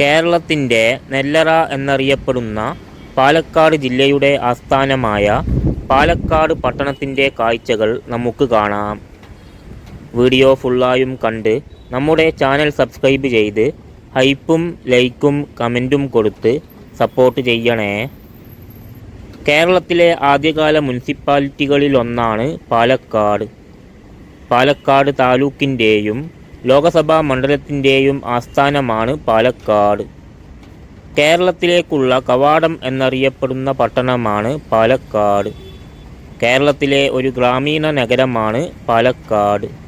കേരളത്തിന്റെ നെല്ലറ എന്നറിയപ്പെടുന്ന പാലക്കാട് ജില്ലയുടെ ആസ്ഥാനമായ പാലക്കാട് പട്ടണത്തിന്റെ കാഴ്ചകൾ നമുക്ക് കാണാം. വീഡിയോ ഫുള്ളായും കണ്ട് നമ്മുടെ ചാനൽ സബ്സ്ക്രൈബ് ചെയ്ത് ഹൈപ്പും ലൈക്കും കമന്റും കൊടുത്ത് സപ്പോർട്ട് ചെയ്യണേ. കേരളത്തിലെ ആദ്യകാല മുനിസിപ്പാലിറ്റികളിലൊന്നാണ് പാലക്കാട്. പാലക്കാട് താലൂക്കിന്റെയും ലോകസഭാ മണ്ഡലത്തിന്റെയും ആസ്ഥാനമാണ് പാലക്കാട്. കേരളത്തിലേക്കുള്ള കവാടം എന്നറിയപ്പെടുന്ന പട്ടണമാണ് പാലക്കാട്. കേരളത്തിലെ ഒരു ഗ്രാമീണ നഗരമാണ് പാലക്കാട്.